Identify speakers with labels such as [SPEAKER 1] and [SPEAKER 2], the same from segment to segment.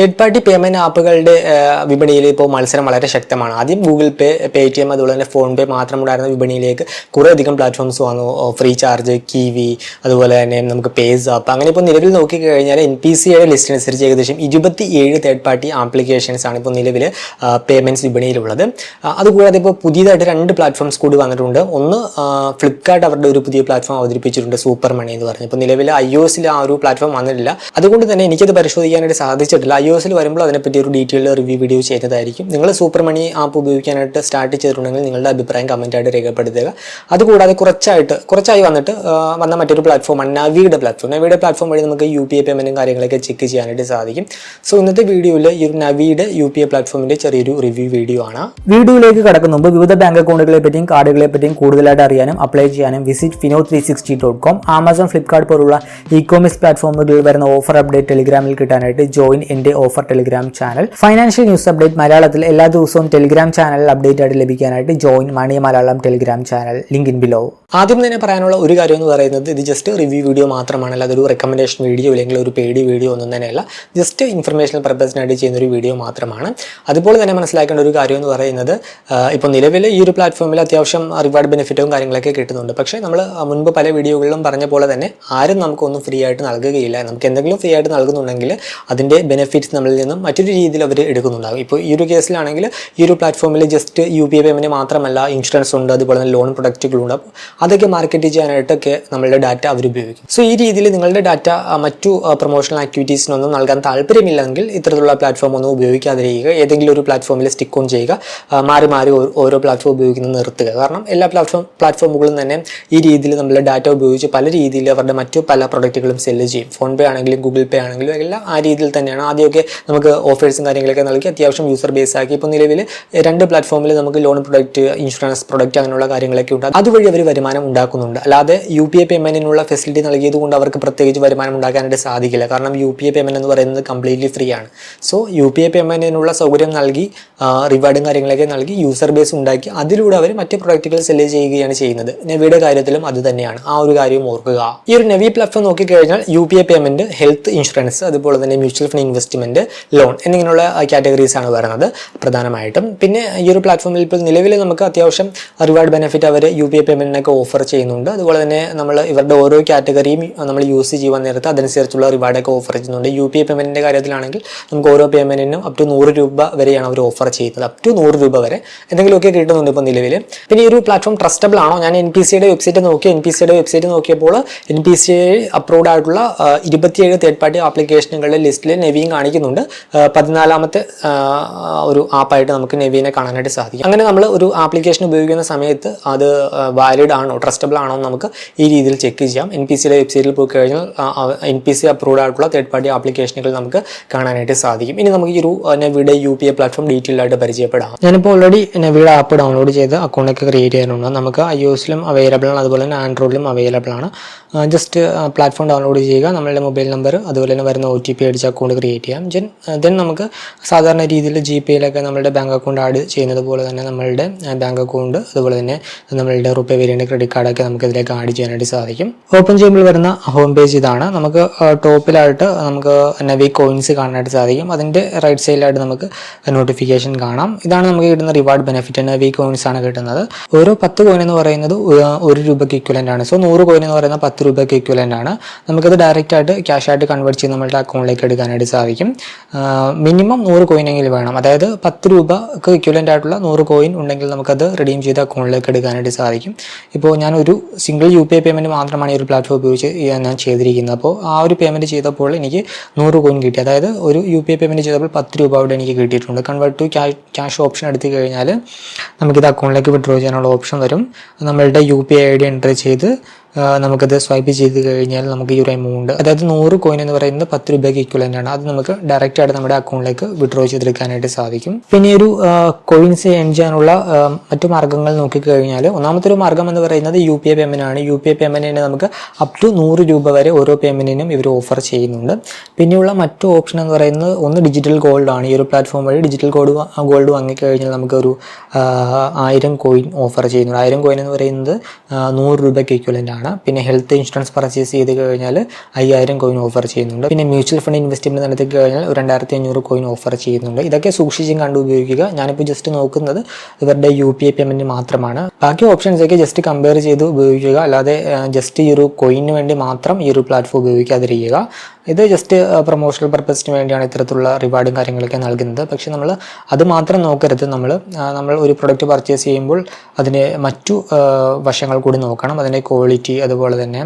[SPEAKER 1] Third party payment ആപ്പുകളുടെ വിപണിയിൽ ഇപ്പോൾ മത്സരം വളരെ ശക്തമാണ്. ആദ്യം Google pay Paytm അതുപോലെ തന്നെ ഫോൺ പേ മാത്രമുണ്ടായിരുന്ന വിപണിയിലേക്ക് കുറേയധികം പ്ലാറ്റ്ഫോംസ് വന്നു. ഫ്രീ ചാർജ് കിവി അതുപോലെ തന്നെ നമുക്ക് പേസ് ആപ്പ് അങ്ങനെ ഇപ്പോൾ നിലവിൽ നോക്കിക്കഴിഞ്ഞാൽ എൻ പി സിയുടെ ലിസ്റ്റ് അനുസരിച്ച് ഏകദേശം ഇരുപത്തി ഏഴ് തേർഡ് പാർട്ടി ആപ്ലിക്കേഷൻസ് ആണ് ഇപ്പോൾ നിലവിൽ പേയ്മെന്റ്സ് വിപണിയിലുള്ളത്. അതുകൂടാതെ ഇപ്പോൾ പുതിയതായിട്ട് രണ്ട് പ്ലാറ്റ്ഫോംസ് കൂടി വന്നിട്ടുണ്ട്. ഒന്ന് ഫ്ലിപ്കാർട്ട് അവരുടെ ഒരു പുതിയ പ്ലാറ്റ്ഫോം അവതരിപ്പിച്ചിട്ടുണ്ട് സൂപ്പർ മണി എന്ന് പറഞ്ഞു. ഇപ്പോൾ നിലവിൽ ഐ ഒ എസിൽ ആ ഒരു പ്ലാറ്റ്ഫോം വന്നിട്ടില്ല. അതുകൊണ്ട് തന്നെ എനിക്കത് പരിശോധിക്കാനായിട്ട് സാധിച്ചിട്ടില്ല. ഐ എസിൽ വരുമ്പോൾ അതിനെപ്പറ്റി ഒരു ഡീറ്റെയിൽഡ് റിവ്യൂ വീഡിയോ ചെയ്യുന്നതായിരിക്കും. നിങ്ങൾ സൂപ്പർ മണി ആപ്പ് ഉപയോഗിക്കാനായിട്ട് സ്റ്റാർട്ട് ചെയ്തിട്ടുണ്ടെങ്കിൽ നിങ്ങളുടെ അഭിപ്രായം കമന്റായിട്ട് രേഖപ്പെടുത്തുക. അതുകൂടാതെ കുറച്ചായിട്ട് കുറച്ചായി വന്നിട്ട് വന്ന മറ്റൊരു പ്ലാറ്റ്ഫോമാണ് നവിയുടെ പ്ലാറ്റ്ഫോം നവിയുടെ പ്ലാറ്റ്ഫോം വഴി നമുക്ക് യു പി ഐ പേയ്മെന്റും കാര്യങ്ങളൊക്കെ ചെക്ക് ചെയ്യാനായിട്ട് സാധിക്കും. സോ ഇന്നത്തെ വീഡിയോയിൽ ഈ ഒരു നവിയുടെ യു പി ഐ പ്ലാറ്റ്ഫോമിന്റെ ചെറിയൊരു റിവ്യൂ വീഡിയോ ആണ്.
[SPEAKER 2] വീഡിയോയിലേക്ക് കടക്കുന്ന മുമ്പ് വിവിധ ബാങ്ക് അക്കൗണ്ടുകളെ പറ്റിയും കാർഡുകളെ പറ്റിയും കൂടുതലായിട്ട് അറിയാനും അപ്ലൈ ചെയ്യാനും visit Fino three sixty dot com Amazon Flipkart പോലുള്ള ഇ കോമേഴ്സ് പ്ലാറ്റ്ഫോമുകളിൽ വരുന്ന ഓഫർ അപ്ഡേറ്റ് ടെലിഗ്രാമിൽ കിട്ടാനായിട്ട് ജോയിൻ എന്റെ offer Telegram channel financial news update മലയാളത്തിൽ എല്ലാ ദിവസവും ടെലിഗ്രാം ചാനൽ അപ്ഡേറ്റ് ആയിട്ട് ലഭിക്കാനായിട്ട് join money Malayalam Telegram channel link in below
[SPEAKER 1] ആദ്യം തന്നെ പറയാനുള്ള ഒരു കാര്യം എന്ന് പറയുന്നത് ഇത് ജസ്റ്റ് റിവ്യൂ വീഡിയോ മാത്രമാണ് അല്ലാതെ ഒരു റെക്കമെൻഡേഷൻ വീഡിയോ അല്ലെങ്കിൽ ഒരു പേടി വീഡിയോ ഒന്നും തന്നെയല്ല. ജസ്റ്റ് ഇൻഫർമേഷണൽ പർപ്പസിനായിട്ട് ചെയ്യുന്ന ഒരു വീഡിയോ മാത്രമാണ്. അതുപോലെ തന്നെ മനസ്സിലാക്കേണ്ട ഒരു കാര്യം എന്ന് പറയുന്നത് ഇപ്പോൾ നിലവിൽ ഈ ഒരു പ്ലാറ്റ്ഫോമിൽ അത്യാവശ്യം റിവാർഡ് ബെനിഫിറ്റും കാര്യങ്ങളൊക്കെ കിട്ടുന്നുണ്ട്. പക്ഷേ നമ്മൾ മുൻപ് പല വീഡിയോകളിലും പറഞ്ഞ പോലെ തന്നെ ആരും നമുക്കൊന്നും ഫ്രീ ആയിട്ട് നൽകുകയില്ല. നമുക്ക് എന്തെങ്കിലും ഫ്രീ ആയിട്ട് നൽകുന്നുണ്ടെങ്കിൽ അതിന്റെ ബെനിഫിറ്റ്സ് നമ്മളിൽ നിന്നും മറ്റൊരു രീതിയിൽ അവർ എടുക്കുന്നുണ്ടാകും. ഇപ്പോൾ ഈ ഒരു കേസിലാണെങ്കിൽ ഈ ഒരു പ്ലാറ്റ്ഫോമിൽ just U P I payment മാത്രമല്ല ഇൻഷുറൻസ് ഉണ്ട് അതുപോലെ തന്നെ ലോൺ പ്രൊഡക്റ്റുകളുണ്ട് അപ്പോൾ അതൊക്കെ മാർക്കറ്റ് ചെയ്യാനായിട്ടൊക്കെ നമ്മളുടെ ഡാറ്റ അവർ ഉപയോഗിക്കും. സോ ഈ രീതിയിൽ നിങ്ങളുടെ ഡാറ്റ മറ്റു പ്രൊമോഷണൽ ആക്ടിവിറ്റീസിനൊന്നും നൽകാൻ താല്പര്യമില്ലെങ്കിൽ ഇത്തരത്തിലുള്ള പ്ലാറ്റ്ഫോം ഒന്നും ഉപയോഗിക്കാതിരിക്കുക. ഏതെങ്കിലും ഒരു പ്ലാറ്റ്ഫോമിൽ സ്റ്റിക്ക് ഓൺ ചെയ്യുക. മാറി മാറി ഓരോ പ്ലാറ്റ്ഫോം ഉപയോഗിക്കുന്നത് നിർത്തുക. കാരണം എല്ലാ പ്ലാറ്റ്ഫോം പ്ലാറ്റ്ഫോമുകളും തന്നെ ഈ രീതിയിൽ നമ്മളുടെ ഡാറ്റ ഉപയോഗിച്ച് പല രീതിയിൽ അവരുടെ മറ്റു പല പ്രൊഡക്റ്റുകളും സെല്ല് ചെയ്യും. ഫോൺ പേ ആണെങ്കിലും ഗൂഗിൾ പേ ആണെങ്കിലും എല്ലാം ആ രീതിയിൽ തന്നെയാണ്. ആദ്യമൊക്കെ നമുക്ക് ഓഫേഴ്സും കാര്യങ്ങളൊക്കെ നൽകി അത്യാവശ്യം യൂസർ ബേസ് ആക്കി. ഇപ്പോൾ നിലവിൽ രണ്ട് പ്ലാറ്റ്ഫോമിൽ നമുക്ക് ലോൺ പ്രൊഡക്റ്റ് ഇൻഷുറൻസ് പ്രൊഡക്റ്റ് അങ്ങനെയുള്ള കാര്യങ്ങളൊക്കെ ഉണ്ട് അതുവഴി അവർ വരുമാനം ഉണ്ടാക്കുന്നുണ്ട്. അല്ലാതെ യു പി ഐ പേയ്മെന്റിനുള്ള ഫെസിലിറ്റി നൽകിയത് കൊണ്ട് അവർക്ക് പ്രത്യേകിച്ച് വരുമാനം ഉണ്ടാക്കാനായിട്ട് സാധിക്കില്ല. കാരണം യു പി ഐ പേയ്മെന്റ് എന്ന് പറയുന്നത് കംപ്ലീറ്റ്ലി ഫ്രീ ആണ്. സോ യു പി ഐ പേയ്മെന്റിനുള്ള സൗകര്യം നൽകി റിവാർഡും കാര്യങ്ങളൊക്കെ നൽകി യൂസർ ബേസ് ഉണ്ടാക്കി അതിലൂടെ അവർ മറ്റ് പ്രൊഡക്റ്റുകൾ സെല്ല് ചെയ്യുകയാണ് ചെയ്യുന്നത്. നെവിയുടെ കാര്യത്തിലും അത് തന്നെയാണ്. ആ ഒരു കാര്യം ഓർക്കുക. ഈ ഒരു നെവി പ്ലാറ്റ്ഫോം നോക്കിക്കഴിഞ്ഞാൽ U P I payment health insurance അതുപോലെ തന്നെ മ്യൂച്വൽ ഫണ്ട് ഇൻവെസ്റ്റ്മെന്റ് ലോൺ എന്നിങ്ങനെയുള്ള കാറ്റഗറീസ് ആണ് വരുന്നത് പ്രധാനമായിട്ടും. പിന്നെ ഈ ഒരു പ്ലാറ്റ്ഫോമിൽ ഇപ്പോൾ നിലവിൽ നമുക്ക് അത്യാവശ്യം റിവാർഡ് ബെനിഫിറ്റ് അവർ യു പി ഐ പേയ്മെന്റിനൊക്കെ ഓഫർ ചെയ്യുന്നുണ്ട്. അതുപോലെ തന്നെ നമ്മൾ ഇവരുടെ ഓരോ കാറ്റഗറിയും നമ്മൾ യൂസ് ചെയ്യുവാൻ നേരത്ത് അതനുസരിച്ചുള്ള റിവാർഡൊക്കെ ഓഫർ ചെയ്യുന്നുണ്ട്. യു പി ഐ പേയ്മെന്റിന്റെ കാര്യത്തിലാണെങ്കിൽ നമുക്ക് ഓരോ പേയ്മെന്റിനും അപ് ടു നൂറ് രൂപ വരെയാണ് അവർ ഓഫർ ചെയ്യുന്നത്. അപ് ടു നൂറ് രൂപ വരെ എന്തെങ്കിലുമൊക്കെ കിട്ടുന്നുണ്ട് ഇപ്പോൾ നിലവിൽ. പിന്നെ ഈ ഒരു പ്ലാറ്റ്ഫോം ട്രസ്റ്റബിൾ ആണോ? ഞാൻ എൻ പി സിയുടെ വെബ്സൈറ്റ് നോക്കി. എൻ പി സിയുടെ വെബ്സൈറ്റ് നോക്കിയപ്പോൾ എൻ പി സി അപ്രൂവ്ഡ് ആയിട്ടുള്ള ഇരുപത്തിയേഴ് തേർഡ് പാർട്ടി ആപ്ലിക്കേഷനുകളുടെ ലിസ്റ്റിൽ നെവിയും കാണിക്കുന്നുണ്ട് പതിനാലാമത്തെ ഒരു ആപ്പായിട്ട് നമുക്ക് നെവീനെ കാണാനായിട്ട് സാധിക്കും. അങ്ങനെ നമ്മൾ ഒരു ആപ്ലിക്കേഷൻ ഉപയോഗിക്കുന്ന സമയത്ത് അത് വാലിഡ് ആണോ ട്രസ്റ്റബിൾ ആണോ എന്ന് നമുക്ക് ഈ രീതിയിൽ ചെക്ക് ചെയ്യാം. എൻ പി സിയുടെ വെബ്സൈറ്റിൽ പോയി കഴിഞ്ഞാൽ എൻ പി സി അപ്രൂവ്ഡ് ആയിട്ടുള്ള തേർഡ് പാർട്ടി ആപ്ലിക്കേഷനുകൾ നമുക്ക് കാണാനായിട്ട് സാധിക്കും. ഇനി നമുക്ക് ഈ ഒരു നെവിയുടെ U P I platform detail ആയിട്ട് പരിചയപ്പെടാം. ഞാനിപ്പോൾ ഓൾറെഡി നെവിയുടെ ആപ്പ് ഡൗൺലോഡ് ചെയ്ത് അക്കൗണ്ടൊക്കെ ക്രിയേറ്റ് ചെയ്യാനുണ്ട്. നമുക്ക് ഐ ഒസിലും അവൈലബിൾ ആണ് അതുപോലെ തന്നെ ആൻഡ്രോയിഡിലും അവൈലബിൾ ആണ്. ജസ്റ്റ് പ്ലാറ്റ്ഫോം ഡൗൺലോഡ് ചെയ്യുക. നമ്മളുടെ മൊബൈൽ നമ്പർ അതുപോലെ തന്നെ വരുന്ന ഒ ടി പി അടിച്ച് അക്കൗണ്ട് ക്രിയേറ്റ് ചെയ്യാം ദെൻ ദെൻ നമുക്ക് സാധാരണ രീതിയിൽ ജി പേയിലൊക്കെ നമ്മളുടെ ബാങ്ക് അക്കൗണ്ട് ആഡ് ചെയ്യുന്നത് പോലെ തന്നെ നമ്മളുടെ ബാങ്ക് അക്കൗണ്ട് അതുപോലെ തന്നെ നമ്മളുടെ റുപ്പേ വേരിയന്റ് ക്രെഡിറ്റ് കാർഡൊക്കെ നമുക്ക് ഇതിലേക്ക് ആഡ് ചെയ്യാനായിട്ട് സാധിക്കും. ഓപ്പൺ ചെയ്യുമ്പോൾ വരുന്ന ഹോം പേജ് ഇതാണ്. നമുക്ക് ടോപ്പിലായിട്ട് നമുക്ക് നവി കോയിൻസ് കാണാനായിട്ട് സാധിക്കും. അതിന്റെ റൈറ്റ് സൈഡിലായിട്ട് നമുക്ക് നോട്ടിഫിക്കേഷൻ കാണാം. ഇതാണ് നമുക്ക് കിട്ടുന്ന റിവാർഡ് ബെനിഫിറ്റ് നവി കോയിൻസ് ആണ് കിട്ടുന്നത്. ഓരോ പത്ത് കോയിൻ എന്ന് പറയുന്നത് ഒരു രൂപയ്ക്ക് ഇക്വലന്റ് ആണ്. സോ നൂറ് കോയിൻ എന്ന് പറയുന്നത് പത്ത് രൂപയ്ക്ക് ഇക്വലന്റ് ആണ്. നമുക്കത് ഡയറക്റ്റ് ആയിട്ട് ക്യാഷ് ആയിട്ട് കൺവേർട്ട് ചെയ്ത് നമ്മളുടെ അക്കൗണ്ടിലേക്ക് എടുക്കാനായിട്ട് സാധിക്കും. മിനിമം നൂറ് കോയിനെങ്കിലും വേണം. അതായത് പത്ത് രൂപക്ക് ഇക്വലന്റ് ആയിട്ടുള്ള നൂറ് കോയിൻ ഉണ്ടെങ്കിൽ നമുക്കത് റിഡീം ചെയ്ത് അക്കൗണ്ടിലേക്ക് എടുക്കാനായിട്ട് സാധിക്കും. ഇപ്പോൾ ഞാൻ ഒരു single U P I payment മാത്രമാണ് ഈ ഒരു പ്ലാറ്റ്ഫോം ഉപയോഗിച്ച് ഞാൻ ചെയ്തിരിക്കുന്നത്. അപ്പോൾ ആ ഒരു പേയ്മെന്റ് ചെയ്തപ്പോൾ എനിക്ക് നൂറ് കോയിൻ കിട്ടി. അതായത് ഒരു യു പി ഐ പേയ്മെന്റ് ചെയ്തപ്പോൾ പത്ത് രൂപ അവിടെ എനിക്ക് കിട്ടിയിട്ടുണ്ട്. കൺവേർട്ട് ടു ക്യാഷ് ഓപ്ഷൻ എടുത്തു കഴിഞ്ഞാൽ നമുക്കിത് അക്കൗണ്ടിലേക്ക് വിഡ്രോ ചെയ്യാനുള്ള ഓപ്ഷൻ വരും. നമ്മളുടെ U P I I D enter ചെയ്ത് നമുക്കത് സ്വൈപ്പ് ചെയ്ത് കഴിഞ്ഞാൽ നമുക്ക് ഈ ഒരു എമൗണ്ട് അതായത് നൂറ് കോയിൻ എന്ന് പറയുന്നത് പത്ത് രൂപയ്ക്ക് ഇക്വലന്റ് ആണ്. അത് നമുക്ക് ഡയറക്റ്റ് ആയിട്ട് നമ്മുടെ അക്കൗണ്ടിലേക്ക് വിഡ്രോ ചെയ്തെടുക്കാനായിട്ട് സാധിക്കും. പിന്നെ ഒരു കോയിൻസ് എൻ ചെയ്യാനുള്ള മറ്റു മാർഗങ്ങൾ നോക്കിക്കഴിഞ്ഞാൽ ഒന്നാമത്തെ ഒരു മാർഗം എന്ന് പറയുന്നത് യു പി ഐ പേയ്മെന്റ് ആണ്. യു പി ഐ പേയ്മെന്റിന് നമുക്ക് അപ് ടു നൂറ് രൂപ വരെ ഓരോ പേയ്മെന്റിനും ഇവർ ഓഫർ ചെയ്യുന്നുണ്ട്. പിന്നെയുള്ള മറ്റു ഓപ്ഷൻ എന്ന് പറയുന്നത് ഒന്ന് ഡിജിറ്റൽ ഗോൾഡ് ആണ്. ഈ ഒരു പ്ലാറ്റ്ഫോം വഴി ഡിജിറ്റൽ ഗോൾഡ് ഗോൾഡ് വാങ്ങിക്കഴിഞ്ഞാൽ നമുക്കൊരു ആയിരം കോയിൻ ഓഫർ ചെയ്യുന്നുണ്ട്. ആയിരം കോയിൻ എന്ന് പറയുന്നത് നൂറ് രൂപയ്ക്ക് ഇക്വലന്റ് ആണ്. ആണ് പിന്നെ ഹെൽത്ത് ഇൻഷുറൻസ് പർച്ചേസ് ചെയ്ത് കഴിഞ്ഞാൽ അയ്യായിരം കോയിൻ ഓഫർ ചെയ്യുന്നുണ്ട്. പിന്നെ മ്യൂച്വൽ ഫണ്ട് ഇൻവെസ്റ്റ്മെന്റ് നടത്തി കഴിഞ്ഞാൽ രണ്ടായിരത്തി അഞ്ഞൂറ് കോയിൻ ഓഫർ ചെയ്യുന്നുണ്ട്. ഇതൊക്കെ സൂക്ഷിച്ചും കണ്ടു ഉപയോഗിക്കുക. ഞാനിപ്പോൾ ജസ്റ്റ് നോക്കുന്നത് ഇവരുടെ യു പി ഐ പേയ്മെന്റ് മാത്രമാണ്. ബാക്കി ഓപ്ഷൻസ് ഒക്കെ ജസ്റ്റ് കമ്പയർ ചെയ്ത് ഉപയോഗിക്കുക. അല്ലാതെ ജസ്റ്റ് ഈ ഒരു കോയിന് വേണ്ടി മാത്രം ഈ ഒരു പ്ലാറ്റ്ഫോം ഉപയോഗിക്കാതിരിക്കുക. ഇത് ജസ്റ്റ് പ്രൊമോഷണൽ പർപ്പസിന് വേണ്ടിയാണ് ഇത്തരത്തിലുള്ള റിവാർഡും കാര്യങ്ങളൊക്കെ നൽകുന്നത്. പക്ഷേ നമ്മൾ അത് മാത്രം നോക്കരുത്. നമ്മൾ നമ്മൾ ഒരു പ്രൊഡക്റ്റ് പർച്ചേസ് ചെയ്യുമ്പോൾ അതിന്റെ മറ്റു വശങ്ങൾ കൂടി നോക്കണം. അതിന്റെ ക്വാളിറ്റി അതുപോലെ തന്നെ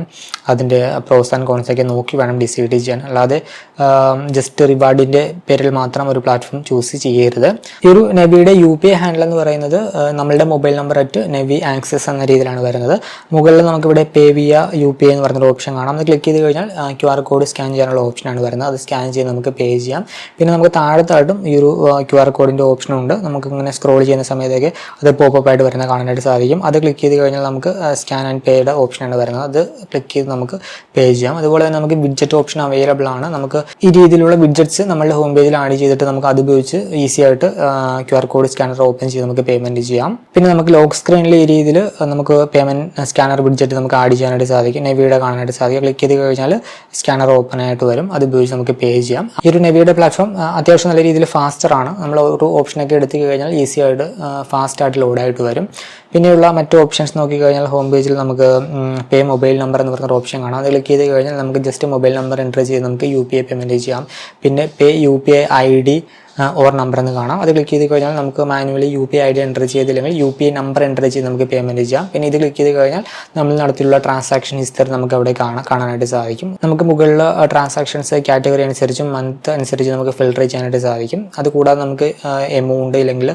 [SPEAKER 1] അതിന്റെ പ്രോസ് ആൻഡ് കോൺസ് ഒക്കെ നോക്കി വേണം ഡിസൈഡ് ചെയ്യാൻ. അല്ലാതെ ജസ്റ്റ് റിവാർഡിന്റെ പേരിൽ മാത്രം ഒരു പ്ലാറ്റ്ഫോം ചൂസ് ചെയ്യരുത്. ഈ ഒരു നെവിയുടെ യു പി ഐ ഹാൻഡിൽ എന്ന് പറയുന്നത് നമ്മളുടെ mobile number at Navi access എന്ന രീതിയിലാണ് വരുന്നത്. മുകളിൽ നമുക്കിവിടെ pay via U P I എന്ന് പറഞ്ഞൊരു ഓപ്ഷൻ കാണാം. അത് ക്ലിക്ക് ചെയ്ത് കഴിഞ്ഞാൽ ക്യു ആർ കോഡ് സ്കാൻ ചെയ്യാനുള്ള ഓപ്ഷനാണ് വരുന്നത്. അത് സ്കാൻ ചെയ്ത് നമുക്ക് പേ ചെയ്യാം. പിന്നെ നമുക്ക് താഴത്തായിട്ടും ഈ ഒരു ക്യു ആർ കോഡിന്റെ ഓപ്ഷനുണ്ട്. നമുക്ക് ഇങ്ങനെ സ്ക്രോൾ ചെയ്യുന്ന സമയത്തേക്ക് അത് പോപ്പ് ആയിട്ട് വരുന്ന കാണാനായിട്ട് സാധിക്കും. അത് ക്ലിക്ക് ചെയ്ത് കഴിഞ്ഞാൽ നമുക്ക് സ്കാൻ ആൻഡ് പേയുടെ ഓപ്ഷനാണ് വരുന്നത്. അത് ക്ലിക്ക് ചെയ്ത് നമുക്ക് പേ ചെയ്യാം. അതുപോലെ തന്നെ നമുക്ക് ബിഡ്ജറ്റ് ഓപ്ഷൻ അവൈലബിൾ ആണ്. നമുക്ക് ഈ രീതിയിലുള്ള ബിഡ്ജറ്റ്സ് നമ്മുടെ ഹോം പേജിൽ ആഡ് ചെയ്തിട്ട് നമുക്ക് അത് ഉപയോഗിച്ച് ഈസി ആയിട്ട് Q R code scanner open ചെയ്ത് നമുക്ക് പേയ്മെന്റ് ചെയ്യാം. പിന്നെ നമുക്ക് ലോക്ക് സ്ക്രീനിൽ ഈ രീതിയിൽ നമുക്ക് പേയ്മെന്റ് സ്കാനർ ബിഡ്ജറ്റ് നമുക്ക് ആഡ് ചെയ്യാനായിട്ട് സാധിക്കും. നെവിയുടെ കാണാനായിട്ട് സാധിക്കും. ക്ലിക്ക് ചെയ്ത് കഴിഞ്ഞാൽ സ്കാനർ ഓപ്പൺ ആയിട്ട് വരും. അത് ഉപയോഗിച്ച് നമുക്ക് പേ ചെയ്യാം. ഈ ഒരു നെവിയുടെ പ്ലാറ്റ്ഫോം അത്യാവശ്യം നല്ല രീതിയിൽ ഫാസ്റ്റർ ആണ്. നമ്മൾ ഒരു ഓപ്ഷനൊക്കെ എടുത്തു കഴിഞ്ഞാൽ ഈസി ആയിട്ട് ഫാസ്റ്റ് ആയിട്ട് ലോഡായിട്ട് വരും. പിന്നെയുള്ള മറ്റു ഓപ്ഷൻസ് നോക്കി കഴിഞ്ഞാൽ ഹോം പേജിൽ നമുക്ക് പേ മൊബൈൽ നമ്പർ എന്ന് പറഞ്ഞൊരു ഓപ്ഷൻ കാണാം. അത് ക്ലിക്ക് ചെയ്ത് കഴിഞ്ഞാൽ നമുക്ക് ജസ്റ്റ് മൊബൈൽ നമ്പർ എന്റർ ചെയ്ത് നമുക്ക് യു പി ഐ പേയ്മെന്റ് ചെയ്യാം. പിന്നെ pay U P I I D or number എന്ന് കാണാം. അത് ക്ലിക്ക് ചെയ്ത് കഴിഞ്ഞാൽ നമുക്ക് manually U P I D enter ചെയ്തില്ലെങ്കിൽ U P I number enter ചെയ്ത് നമുക്ക് പേയ്മെന്റ് ചെയ്യാം. പിന്നെ ഇത് ക്ലിക്ക് ചെയ്ത് കഴിഞ്ഞാൽ നമ്മൾ നടത്തിയുള്ള ട്രാൻസാക്ഷൻ ഹിസ്റ്ററി നമുക്ക് അവിടെ കാണാൻ കാണാനായിട്ട് സാധിക്കും. നമുക്ക് മുകളിൽ ട്രാൻസാക്ഷൻസ് കാറ്റഗറി അനുസരിച്ചും മന്ത് അനുസരിച്ച് നമുക്ക് ഫിൽട്ടർ ചെയ്യാനായിട്ട് സാധിക്കും. അതുകൂടാതെ നമുക്ക് എമൗണ്ട് ഇല്ലെങ്കിൽ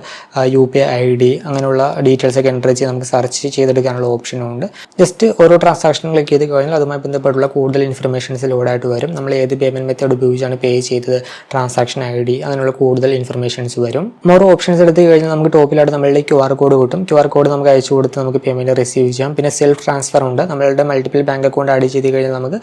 [SPEAKER 1] യു പി ഐ ഡി അങ്ങനെയുള്ള ഡീറ്റെയിൽസ് ഒക്കെ എന്റർ ചെയ്ത് നമുക്ക് സെർച്ച് ചെയ്തെടുക്കാനുള്ള ഓപ്ഷനും ഉണ്ട്. ജസ്റ്റ് ഓരോ ട്രാൻസാക്ഷൻ ക്ലിക്ക് ചെയ്ത് കഴിഞ്ഞാൽ അതുമായി ബന്ധപ്പെട്ടുള്ള കൂടുതൽ ഇൻഫർമേഷൻസ് ലോഡായിട്ട് വരും. നമ്മൾ ഏത് പേയ്മെന്റ് മെത്തേഡ് ഉപയോഗിച്ചാണ് പേ ചെയ്തത്? ട്രാൻസാക്ഷൻ ഐ ഡി അങ്ങനെയുള്ള കൂടുതൽ ഇൻഫർമേഷൻസ് വരും. മോർ ഓപ്ഷൻസ് എടുത്ത് കഴിഞ്ഞാൽ നമുക്ക് ടോപ്പിലായിട്ട് നമ്മളുടെ ക്യു ആർ കോഡ് കിട്ടും. ക്യു ആർ കോഡ് നമുക്ക് അയച്ചു കൊടുത്ത് നമുക്ക് പേയ്മെന്റ് റിസീവ് ചെയ്യാം. പിന്നെ സെൽഫ് ട്രാൻസ്ഫർ ഉണ്ട്. നമ്മളുടെ മൾട്ടിപ്പിൾ ബാങ്ക് അക്കൗണ്ട് ആഡ് ചെയ്ത് കഴിഞ്ഞാൽ നമുക്ക്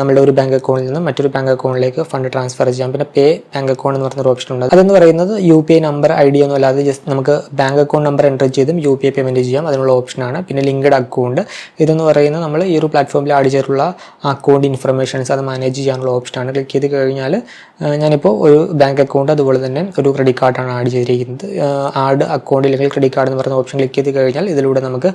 [SPEAKER 1] നമ്മുടെ ഒരു ബാങ്ക് അക്കൗണ്ടിൽ നിന്ന് മറ്റൊരു ബാങ്ക് അക്കൗണ്ടിലേക്ക് ഫണ്ട് ട്രാൻസ്ഫർ ചെയ്യാം. പിന്നെ പേ ബാങ്ക് അക്കൗണ്ട് എന്ന് പറഞ്ഞൊരു ഓപ്ഷൻ ഉണ്ട്. അതെന്ന് പറയുന്നത് U P I number I D ഒന്നും അല്ലാതെ ജസ്റ്റ് നമുക്ക് ബാങ്ക് അക്കൗണ്ട് നമ്പർ എന്റർ ചെയ്തും യു പി ഐ പേയ്മെന്റ് ചെയ്യാം. അതിനുള്ള ഓപ്ഷനാണ് പിന്നെ ലിങ്ക്ഡ് അക്കൗണ്ട് ഇതെന്ന് പറയുന്നത് നമ്മൾ ഈ ഒരു പ്ലാറ്റ്ഫോമിൽ ആഡ് ചെയ്തിട്ടുള്ള അക്കൗണ്ട് ഇൻഫർമേഷൻസ് അത് മാനേജ് ചെയ്യാനുള്ള ഓപ്ഷനാണ് ക്ലിക്ക് ചെയ്ത് കഴിഞ്ഞാൽ ഞാനിപ്പോൾ ഒരു ബാങ്ക് അക്കൗണ്ട് അതുപോലെ തന്നെ ഒരു ക്രെഡിറ്റ് കാർഡാണ് ആഡ് ചെയ്തിരിക്കുന്നത്. ആഡ് അക്കൗണ്ട് അല്ലെങ്കിൽ ക്രെഡിറ്റ് കാർഡ് എന്ന് പറയുന്ന ഓപ്ഷൻ ക്ലിക്ക് ചെയ്ത് കഴിഞ്ഞാൽ ഇതിലൂടെ നമുക്ക്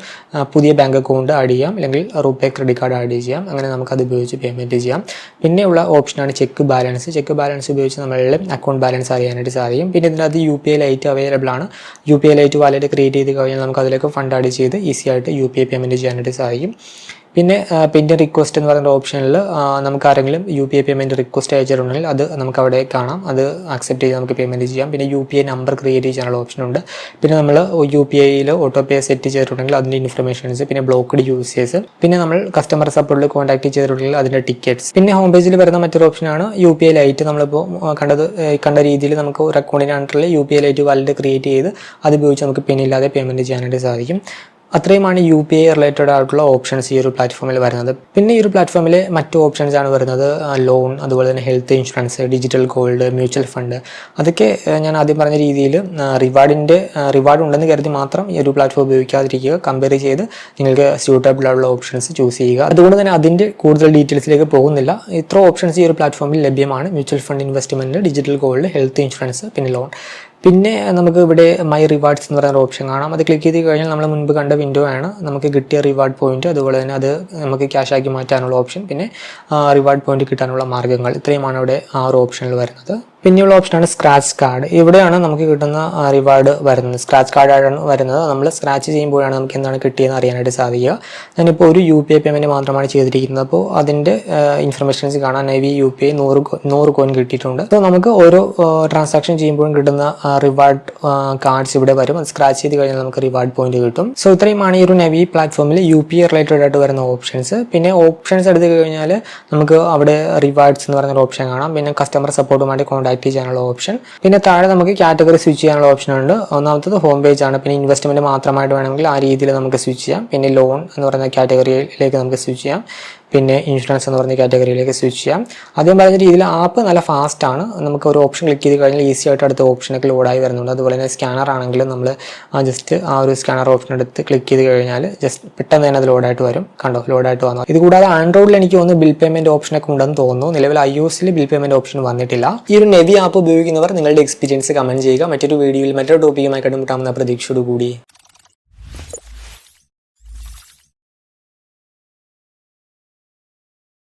[SPEAKER 1] പുതിയ ബാങ്ക് അക്കൗണ്ട് ആഡ് ചെയ്യാം. അല്ലെങ്കിൽ റൂപേ ക്രെഡിറ്റ് കാർഡ് ആഡ് ചെയ്യാം. അങ്ങനെ നമുക്ക് അത് ഉപയോഗിച്ച് പേയ്മെന്റ് ചെയ്യാം. പിന്നെയുള്ള ഓപ്ഷനാണ് ചെക്ക് ബാലൻസ് ചെക്ക് ബാലൻസ് ഉപയോഗിച്ച് നമ്മളുടെ അക്കൗണ്ട് ബാലൻസ് അറിയാനായിട്ട് സാധിക്കും പിന്നെ ഇതിനകത്ത് U P I lite available ആണ്. U P I lite wallet create ചെയ്ത് കഴിഞ്ഞാൽ നമുക്ക് അതിലേക്ക് ഫണ്ട് ആഡ് ചെയ്ത് ഈസി ആയിട്ട് യു പി ഐ പേയ്മെന്റ് ചെയ്യാനായിട്ട് സാധിക്കും പിന്നെ പിന്നെ റിക്വസ്റ്റ് എന്ന് പറയുന്ന ഓപ്ഷനിൽ നമുക്ക് ആരെങ്കിലും U P I payment request അയച്ചിട്ടുണ്ടെങ്കിൽ അത് നമുക്ക് അവിടെ കാണാം. അത് അക്സെപ്റ്റ് ചെയ്ത് നമുക്ക് പേയ്മെന്റ് ചെയ്യാം. പിന്നെ U P I number create ചെയ്യാനുള്ള ഓപ്ഷൻ ഉണ്ട്. പിന്നെ നമ്മൾ യു പി ഐയിൽ ഓട്ടോ പേ സെറ്റ് ചെയ്തിട്ടുണ്ടെങ്കിൽ അതിന്റെ ഇൻഫർമേഷൻസ് പിന്നെ ബ്ലോക്ക്ഡ് യൂസേഴ്സ് പിന്നെ നമ്മൾ കസ്റ്റമർ സപ്പോർട്ടിൽ കോൺടാക്ട് ചെയ്തിട്ടുണ്ടെങ്കിൽ അതിന്റെ ടിക്കറ്റ്സ് പിന്നെ ഹോം പേജിൽ വരുന്ന മറ്റൊരു ഓപ്ഷനാണ് യു പി ഐ ലൈറ്റ് നമ്മളിപ്പോൾ കണ്ടത് കണ്ട രീതിയിൽ നമുക്ക് ഒരു അക്കൗണ്ടിന്റെ അണ്ടറിൽ U P I lite wallet create ചെയ്ത് അത് ഉപയോഗിച്ച് നമുക്ക് പിന്നില്ലാതെ പേയ്മെന്റ് ചെയ്യാനായിട്ട് സാധിക്കും. അത്രയുമാണ് യു പി ഐ റിലേറ്റഡ് ആയിട്ടുള്ള ഓപ്ഷൻസ് ഈ ഒരു പ്ലാറ്റ്ഫോമിൽ വരുന്നത്. പിന്നെ ഈ ഒരു പ്ലാറ്റ്ഫോമിൽ മറ്റു ഓപ്ഷൻസ് ആണ് വരുന്നത്. ലോൺ അതുപോലെ തന്നെ health insurance digital gold mutual fund അതൊക്കെ ഞാൻ ആദ്യം പറഞ്ഞ രീതിയിൽ റിവാർഡിന്റെ റിവാർഡ് ഉണ്ടെന്ന് കരുതി മാത്രം ഈ ഒരു പ്ലാറ്റ്ഫോം ഉപയോഗിക്കാതിരിക്കുക. കമ്പയർ ചെയ്ത് നിങ്ങൾക്ക് സ്യൂട്ടബിൾ ആയിട്ടുള്ള ഓപ്ഷൻസ് ചൂസ് ചെയ്യുക. അതുകൊണ്ട് തന്നെ അതിന്റെ കൂടുതൽ ഡീറ്റെയിൽസിലേക്ക് പോകുന്നില്ല. ഇത്ര ഓപ്ഷൻസ് ഈ ഒരു പ്ലാറ്റ്ഫോമിൽ ലഭ്യമാണ്. Mutual fund investment digital gold health insurance പിന്നെ ലോൺ പിന്നെ നമുക്ക് ഇവിടെ മൈ റിവാർഡ്സ് എന്ന് പറയുന്ന ഓപ്ഷൻ കാണാം. അത് ക്ലിക്ക് ചെയ്ത് കഴിഞ്ഞാൽ നമ്മൾ മുൻപ് കണ്ട വിൻഡോ ആണ്. നമുക്ക് കിട്ടിയ റിവാർഡ് പോയിന്റ് അതുപോലെ തന്നെ അത് നമുക്ക് ക്യാഷ് ആക്കി മാറ്റാനുള്ള ഓപ്ഷൻ പിന്നെ റിവാർഡ് പോയിന്റ് കിട്ടാനുള്ള മാർഗങ്ങൾ. ഇത്രയുമാണ് ഇവിടെ ആ ഒരു ഓപ്ഷനിൽ വരുന്നത്. പിന്നെയുള്ള ഓപ്ഷനാണ് സ്ക്രാച്ച് കാർഡ് ഇവിടെയാണ് നമുക്ക് കിട്ടുന്ന റിവാർഡ് വരുന്നത്. സ്ക്രാച്ച് കാർഡാണ് വരുന്നത്. നമ്മൾ സ്ക്രാച്ച് ചെയ്യുമ്പോഴാണ് നമുക്ക് എന്താണ് കിട്ടിയെന്ന് അറിയാനായിട്ട് സാധിക്കുക. ഞാനിപ്പോൾ ഒരു യു പി ഐ പേയ്മെന്റ് മാത്രമാണ് ചെയ്തിരിക്കുന്നത്. അപ്പോൾ അതിന്റെ ഇൻഫർമേഷൻസ് കാണാൻ I V U P I നൂറ് നൂറ് കോയിൻ കിട്ടിയിട്ടുണ്ട്. അപ്പോൾ നമുക്ക് ഓരോ ട്രാൻസാക്ഷൻ ചെയ്യുമ്പോഴും കിട്ടുന്ന റിവാർഡ് കാർഡ്സ് ഇവിടെ വരും. അത് സ്ക്രാച്ച് ചെയ്ത് കഴിഞ്ഞാൽ നമുക്ക് റിവാർഡ് പോയിന്റ് കിട്ടും. സോ ഇത്രയുമാണ് ഈ ഒരു നെവി പ്ലാറ്റ്ഫോമിൽ യു പി ഐ റിലേറ്റഡ് ആയിട്ട് വരുന്ന ഓപ്ഷൻസ് പിന്നെ ഓപ്ഷൻസ് എടുത്തു കഴിഞ്ഞാൽ നമുക്ക് അവിടെ റിവാർഡ്സ് എന്ന് പറയുന്ന ഒരു ഓപ്ഷൻ കാണാം. പിന്നെ കസ്റ്റമർ സപ്പോർട്ടുമായിട്ട് കോൺടാക്ട് ചെയ്യാനുള്ള ഓപ്ഷൻ പിന്നെ താഴെ നമുക്ക് കാറ്റഗറി സ്വിച്ച് ചെയ്യാനുള്ള ഓപ്ഷൻ ഉണ്ട്. ഒന്നാമത്തത് ഹോം പേജ് ആണ്. പിന്നെ ഇൻവെസ്റ്റ്മെന്റ് മാത്രമായിട്ട് വേണമെങ്കിൽ ആ രീതിയിൽ നമുക്ക് സ്വിച്ച് ചെയ്യാം. പിന്നെ ലോൺ എന്ന് പറയുന്ന കാറ്റഗറിയിലേക്ക് നമുക്ക് സ്വിച്ച് ചെയ്യാം. പിന്നെ ഇൻഷുറൻസ് എന്ന് പറഞ്ഞ കാറ്റഗറിയിലേക്ക് സ്വിച്ച് ചെയ്യാം. ആദ്യം പറഞ്ഞ രീതിയിൽ ആപ്പ് നല്ല ഫാസ്റ്റ് ആണ്. നമുക്ക് ഒരു ഓപ്ഷൻ ക്ലിക്ക് ചെയ്ത് കഴിഞ്ഞാൽ ഈസി ആയിട്ട് അടുത്ത ഓപ്ഷനൊക്കെ ലോഡായി വരുന്നുണ്ട്. അതുപോലെ തന്നെ സ്കാനർ ആണെങ്കിലും നമ്മൾ ജസ്റ്റ് ആ ഒരു സ്കാനർ ഓപ്ഷൻ എടുത്ത് ക്ലിക്ക് ചെയ്ത് കഴിഞ്ഞാൽ ജസ്റ്റ് പെട്ടെന്ന് തന്നെ അത് ലോഡായിട്ട് വരും. കണ്ടോ? ലോഡായിട്ട് വന്നു. ഇത് കൂടാതെ ആൻഡ്രോയിഡിൽ എനിക്ക് തോന്നുന്നു ബിൽ പേയ്മെന്റ് ഓപ്ഷനൊക്കെ ഉണ്ടെന്ന് തോന്നുന്നു. നിലവിൽ ഐ ഒസിൽ ബിൽ പേയ്മെന്റ് ഓപ്ഷൻ വന്നിട്ടില്ല. ഈ ഒരു നെവി ആപ്പ് ഉപയോഗിക്കുന്നവർ നിങ്ങളുടെ എക്സ്പീരിയൻസ് കമന്റ് ചെയ്യുക. മറ്റൊരു വീഡിയോയിൽ മറ്റൊരു ടോപ്പിക്കുമായി കണ്ടുമുട്ടാമെന്ന പ്രതീക്ഷയോടുകൂടി.